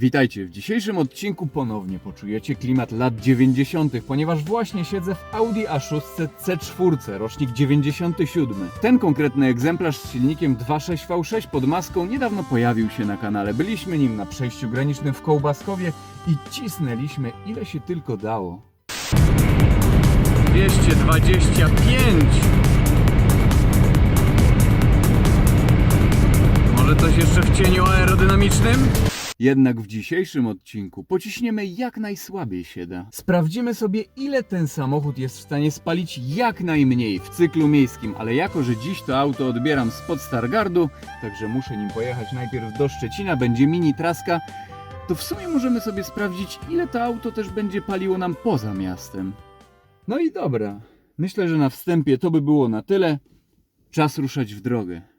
Witajcie, w dzisiejszym odcinku ponownie poczujecie klimat lat 90., ponieważ właśnie siedzę w Audi A6 C4, rocznik 97. Ten konkretny egzemplarz z silnikiem 2.6 V6 pod maską niedawno pojawił się na kanale. Byliśmy nim na przejściu granicznym w Kołbaskowie i cisnęliśmy ile się tylko dało. 225 Może coś jeszcze w cieniu aerodynamicznym? Jednak w dzisiejszym odcinku pociśniemy jak najsłabiej się da. Sprawdzimy sobie, ile ten samochód jest w stanie spalić jak najmniej w cyklu miejskim, ale jako, że dziś to auto odbieram spod Stargardu, także muszę nim pojechać najpierw do Szczecina, będzie mini traska, to w sumie możemy sobie sprawdzić, ile to auto też będzie paliło nam poza miastem. No i dobra, myślę, że na wstępie to by było na tyle. Czas ruszać w drogę.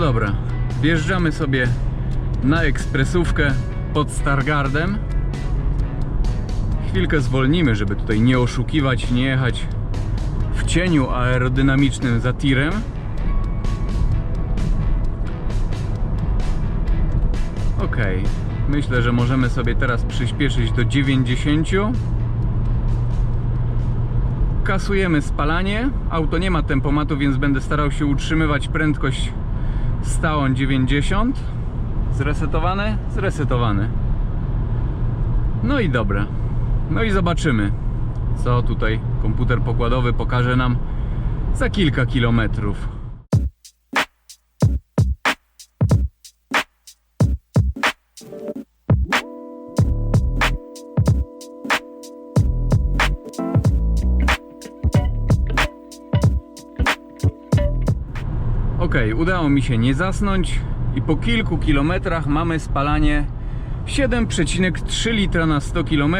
Dobra, wjeżdżamy sobie na ekspresówkę pod Stargardem. Chwilkę zwolnimy, żeby tutaj nie oszukiwać, nie jechać w cieniu aerodynamicznym za tirem. Ok, myślę, że możemy sobie teraz przyspieszyć do 90. Kasujemy spalanie. Auto nie ma tempomatu, więc będę starał się utrzymywać prędkość stałą 90. Zresetowane? Zresetowane. No i dobra. No i zobaczymy, co tutaj komputer pokładowy pokaże nam za kilka kilometrów. Ok, udało mi się nie zasnąć i po kilku kilometrach mamy spalanie 7,3 litra na 100 km.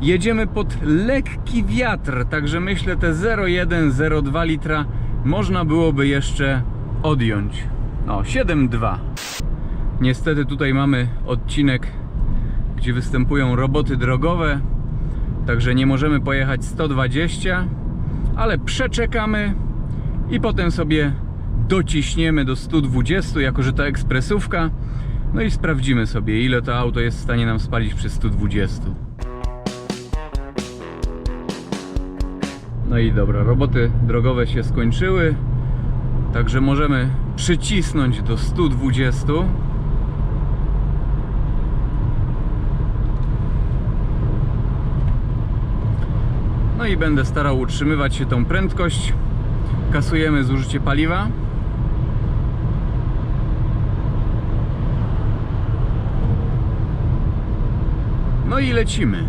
Jedziemy pod lekki wiatr, także myślę te 0,1-0,2 litra można byłoby jeszcze odjąć. No, 7,2. Niestety tutaj mamy odcinek, gdzie występują roboty drogowe, także nie możemy pojechać 120, ale przeczekamy i potem sobie dociśniemy do 120, jako że to ekspresówka. No i sprawdzimy sobie, ile to auto jest w stanie nam spalić przy 120. No i dobra, roboty drogowe się skończyły, także możemy przycisnąć do 120. No i będę starał utrzymywać się tą prędkość. Kasujemy zużycie paliwa. No i lecimy.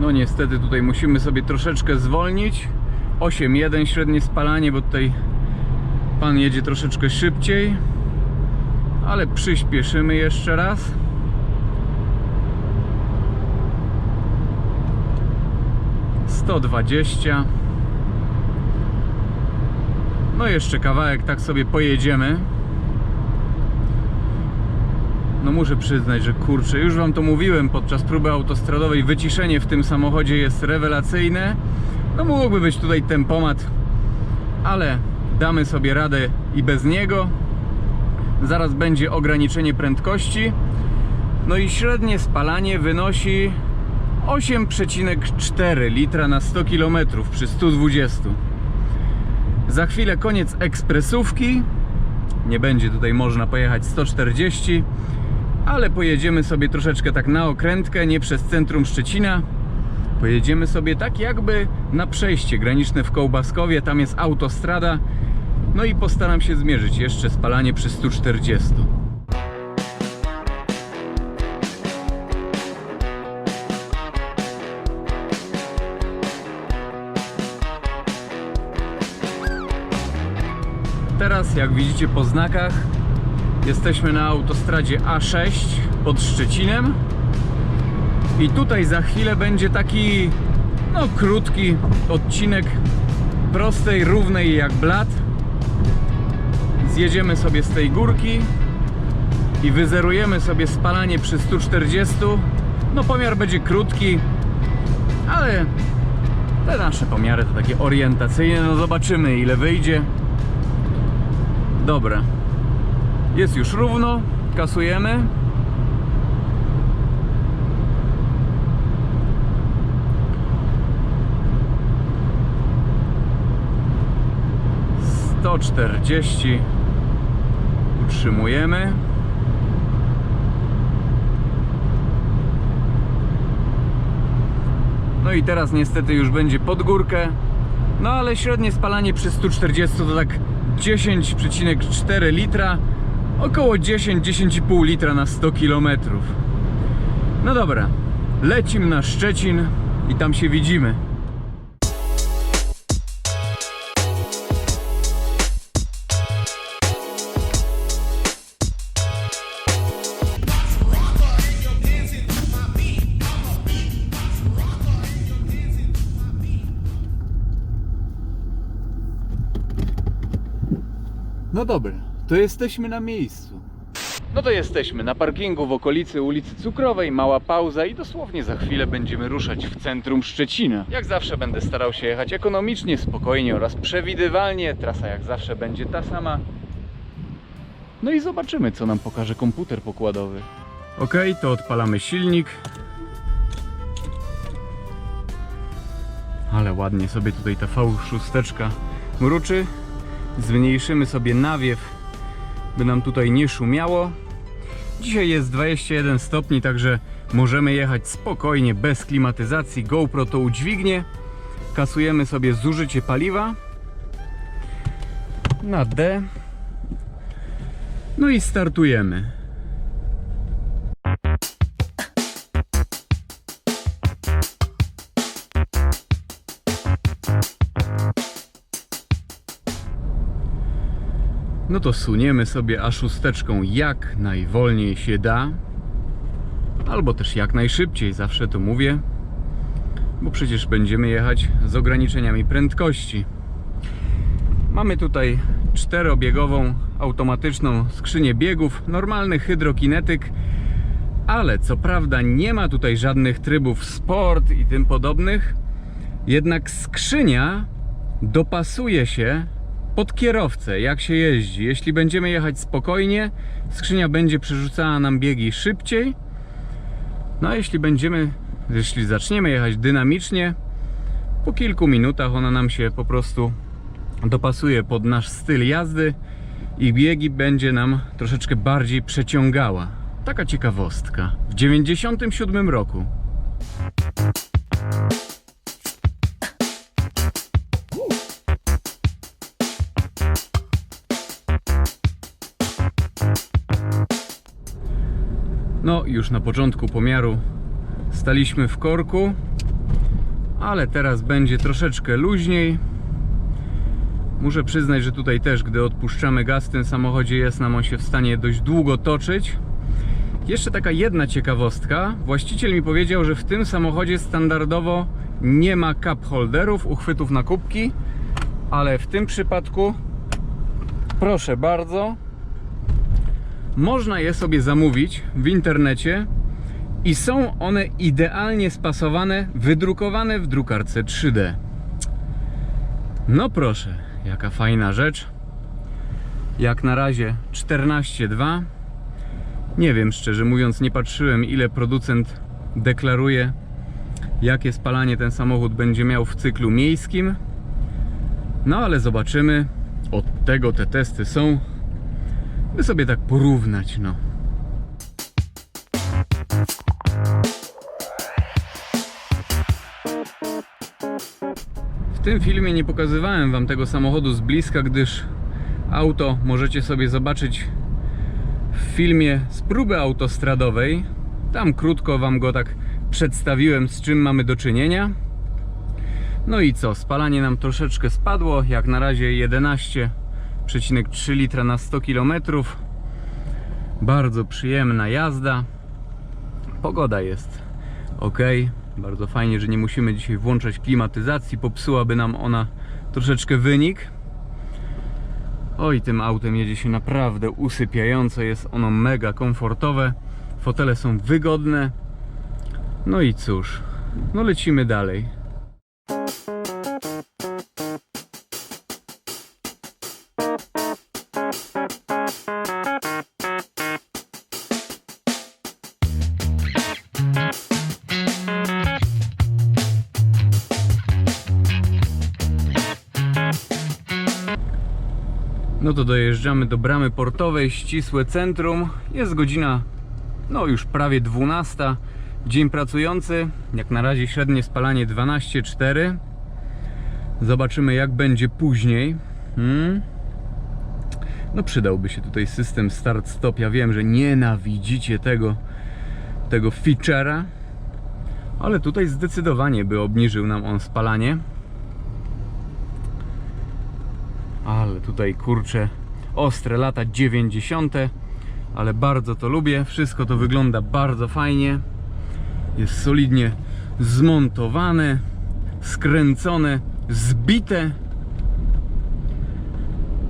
No niestety tutaj musimy sobie troszeczkę zwolnić. 8.1 średnie spalanie, bo tutaj pan jedzie troszeczkę szybciej. Ale przyspieszymy jeszcze raz. Sto dwadzieścia. No jeszcze kawałek tak sobie pojedziemy. No muszę przyznać, że kurczę, już wam to mówiłem podczas próby autostradowej, wyciszenie w tym samochodzie jest rewelacyjne. No mógłby być tutaj tempomat, ale damy sobie radę i bez niego. Zaraz będzie ograniczenie prędkości. No i średnie spalanie wynosi 8,4 litra na 100 km przy 120. Za chwilę koniec ekspresówki. Nie będzie tutaj można pojechać 140, ale pojedziemy sobie troszeczkę tak na okrętkę, nie przez centrum Szczecina. Pojedziemy sobie tak jakby na przejście graniczne w Kołbaskowie, tam jest autostrada. No i postaram się zmierzyć jeszcze spalanie przy 140. Teraz, jak widzicie po znakach, jesteśmy na autostradzie A6 pod Szczecinem. I tutaj za chwilę będzie taki No, krótki odcinek prostej, równej jak blat. Zjedziemy sobie z tej górki i wyzerujemy sobie spalanie przy 140. No, pomiar będzie krótki, ale te nasze pomiary to takie orientacyjne. No, zobaczymy ile wyjdzie. Dobra. Jest już równo. Kasujemy. Sto czterdzieści utrzymujemy. No i teraz niestety już będzie pod górkę. No ale średnie spalanie przy 140 to tak 10,4 litra. Około 10-10,5 litra na 100 km. No dobra, lecimy na Szczecin i tam się widzimy. No dobra, to jesteśmy na miejscu. No to jesteśmy na parkingu w okolicy ulicy Cukrowej, mała pauza i dosłownie za chwilę będziemy ruszać w centrum Szczecina. Jak zawsze będę starał się jechać ekonomicznie, spokojnie oraz przewidywalnie. Trasa jak zawsze będzie ta sama. No i zobaczymy, co nam pokaże komputer pokładowy. Ok, to odpalamy silnik. Ale ładnie sobie tutaj ta V6 mruczy. Zmniejszymy sobie nawiew, by nam tutaj nie szumiało. Dzisiaj jest 21 stopni, także możemy jechać spokojnie, bez klimatyzacji. GoPro to udźwignie. Kasujemy sobie zużycie paliwa na D. No i startujemy. No to suniemy sobie A6 jak najwolniej się da. Albo też jak najszybciej, zawsze to mówię. Bo przecież będziemy jechać z ograniczeniami prędkości. Mamy tutaj czterobiegową automatyczną skrzynię biegów, normalny hydrokinetyk, ale co prawda nie ma tutaj żadnych trybów sport i tym podobnych. Jednak skrzynia dopasuje się pod kierowcę, jak się jeździ. Jeśli będziemy jechać spokojnie, skrzynia będzie przerzucała nam biegi szybciej. No a jeśli będziemy, jeśli zaczniemy jechać dynamicznie, po kilku minutach ona nam się po prostu dopasuje pod nasz styl jazdy i biegi będzie nam troszeczkę bardziej przeciągała. Taka ciekawostka. W 97 roku No, już na początku pomiaru staliśmy w korku, ale teraz będzie troszeczkę luźniej. Muszę przyznać, że tutaj też, gdy odpuszczamy gaz w tym samochodzie, jest nam on się w stanie dość długo toczyć. Jeszcze taka jedna ciekawostka. Właściciel mi powiedział, że w tym samochodzie standardowo nie ma cup holderów, uchwytów na kubki, ale w tym przypadku, proszę bardzo, można je sobie zamówić w internecie i są one idealnie spasowane, wydrukowane w drukarce 3D. No proszę, jaka fajna rzecz. Jak na razie 14,2. Nie wiem, szczerze mówiąc, nie patrzyłem, ile producent deklaruje, jakie spalanie ten samochód będzie miał w cyklu miejskim. No ale zobaczymy. Od tego te testy są by sobie tak porównać, no. W tym filmie nie pokazywałem Wam tego samochodu z bliska, gdyż auto możecie sobie zobaczyć w filmie z próby autostradowej. Tam krótko Wam go tak przedstawiłem, z czym mamy do czynienia. No i co? Spalanie nam troszeczkę spadło, jak na razie 11 3,3 litra na 100 km. Bardzo przyjemna jazda. Pogoda jest ok. Bardzo fajnie, że nie musimy dzisiaj włączać klimatyzacji, popsułaby nam ona troszeczkę wynik. Oj, tym autem jedzie się naprawdę usypiająco, jest ono mega komfortowe, fotele są wygodne. No i cóż, no lecimy dalej. No to dojeżdżamy do bramy portowej, ścisłe centrum. Jest godzina, no już prawie 12. Dzień pracujący. Jak na razie średnie spalanie 12,4. Zobaczymy jak będzie później. Hmm? No przydałby się tutaj system start-stop. Ja wiem, że nienawidzicie tego, tego feature'a. Ale tutaj zdecydowanie by obniżył nam on spalanie. Ale tutaj kurczę ostre lata 90. Ale bardzo to lubię. Wszystko to wygląda bardzo fajnie. Jest solidnie zmontowane, skręcone, zbite.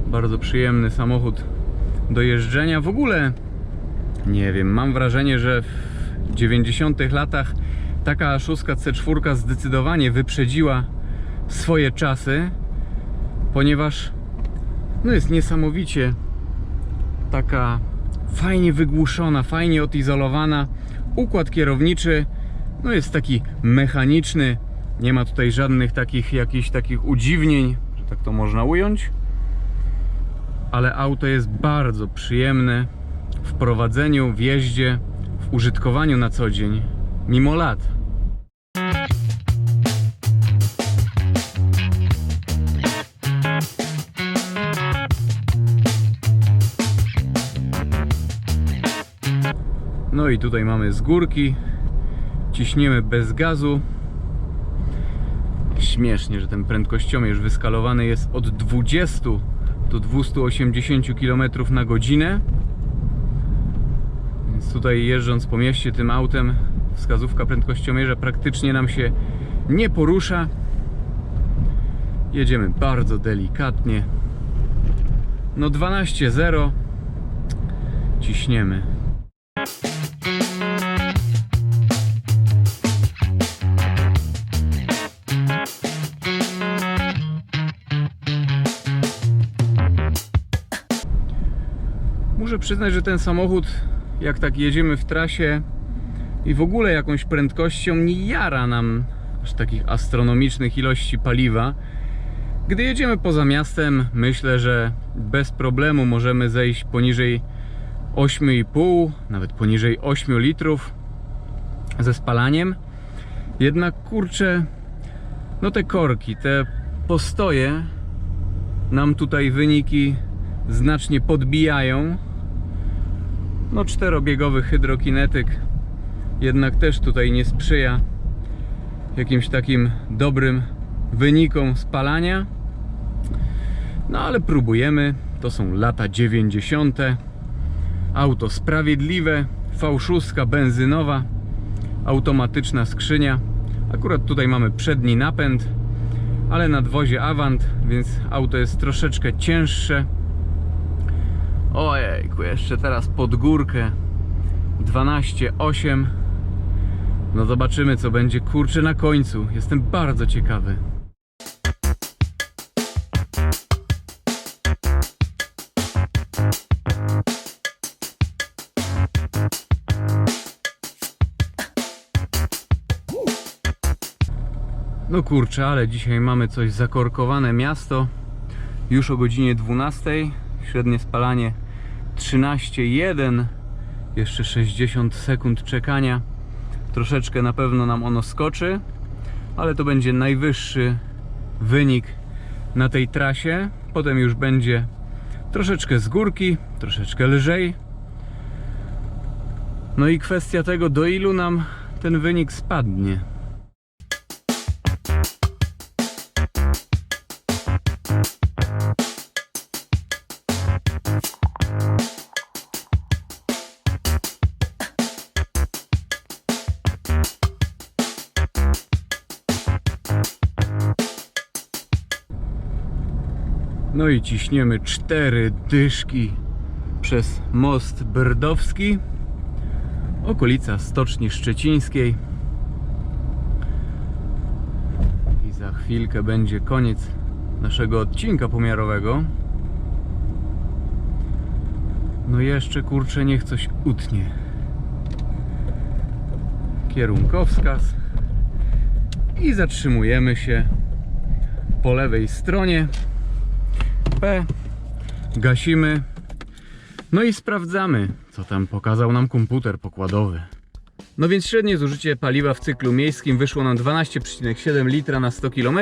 Bardzo przyjemny samochód do jeżdżenia. W ogóle nie wiem, mam wrażenie, że w 90 latach taka szóstka C4 zdecydowanie wyprzedziła swoje czasy, ponieważ no jest niesamowicie taka fajnie wygłuszona, fajnie odizolowana. Układ kierowniczy no jest taki mechaniczny. Nie ma tutaj żadnych takich jakichś takich udziwnień, że tak to można ująć. Ale auto jest bardzo przyjemne w prowadzeniu, w jeździe, w użytkowaniu na co dzień, mimo lat. No i tutaj mamy z górki. Ciśniemy bez gazu. Śmiesznie, że ten prędkościomierz wyskalowany jest od 20 do 280 km na godzinę. Więc tutaj jeżdżąc po mieście tym autem wskazówka prędkościomierza praktycznie nam się nie porusza. Jedziemy bardzo delikatnie. No 12.0 ciśniemy. Przyznać, że ten samochód, jak tak jedziemy w trasie i w ogóle jakąś prędkością, nie jara nam aż takich astronomicznych ilości paliwa. Gdy jedziemy poza miastem, myślę, że bez problemu możemy zejść poniżej 8,5, nawet poniżej 8 litrów ze spalaniem. Jednak kurczę, no te korki, te postoje nam tutaj wyniki znacznie podbijają. No czterobiegowy hydrokinetyk jednak też tutaj nie sprzyja jakimś takim dobrym wynikom spalania. No ale próbujemy. To są lata 90. Auto sprawiedliwe, V6 benzynowa, automatyczna skrzynia. Akurat tutaj mamy przedni napęd, ale nadwozie Avant, więc auto jest troszeczkę cięższe. Ojejku, jeszcze teraz pod górkę. 12,8 No zobaczymy co będzie. Kurczę na końcu. Jestem bardzo ciekawy. No kurczę, ale dzisiaj mamy coś zakorkowane miasto. Już o godzinie 12 Średnie spalanie 13,1 Jeszcze 60 sekund czekania. Troszeczkę na pewno nam ono skoczy Ale to będzie najwyższy wynik na tej trasie. Potem już będzie troszeczkę z górki Troszeczkę lżej. No i kwestia tego do ilu nam ten wynik spadnie No i ciśniemy cztery dyszki przez most Brdowski, okolica Stoczni Szczecińskiej. I za chwilkę będzie koniec naszego odcinka pomiarowego. No jeszcze kurczę, niech coś utnie. Kierunkowskaz. I zatrzymujemy się po lewej stronie. P. Gasimy. No i sprawdzamy, co tam pokazał nam komputer pokładowy. No więc średnie zużycie paliwa w cyklu miejskim wyszło nam 12,7 litra na 100 km.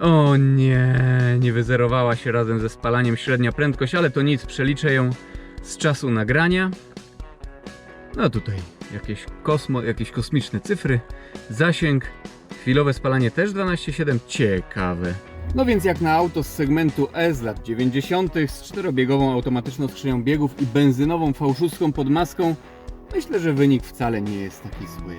O nie, nie wyzerowała się razem ze spalaniem średnia prędkość, ale to nic, przeliczę ją z czasu nagrania. No tutaj jakieś kosmo, jakieś kosmiczne cyfry, zasięg, chwilowe spalanie też 12,7, ciekawe. No więc jak na auto z segmentu S lat 90. z czterobiegową automatyczną skrzynią biegów i benzynową V6 pod maską, myślę, że wynik wcale nie jest taki zły.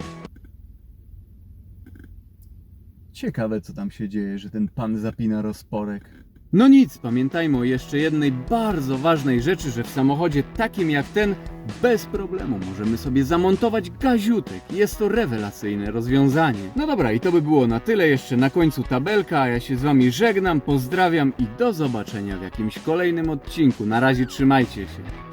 Ciekawe, co tam się dzieje, że ten pan zapina rozporek. No nic, pamiętajmy o jeszcze jednej bardzo ważnej rzeczy, że w samochodzie takim jak ten bez problemu możemy sobie zamontować gaziutek. Jest to rewelacyjne rozwiązanie. No dobra, i to by było na tyle. Jeszcze na końcu tabelka, a ja się z wami żegnam, pozdrawiam i do zobaczenia w jakimś kolejnym odcinku. Na razie trzymajcie się.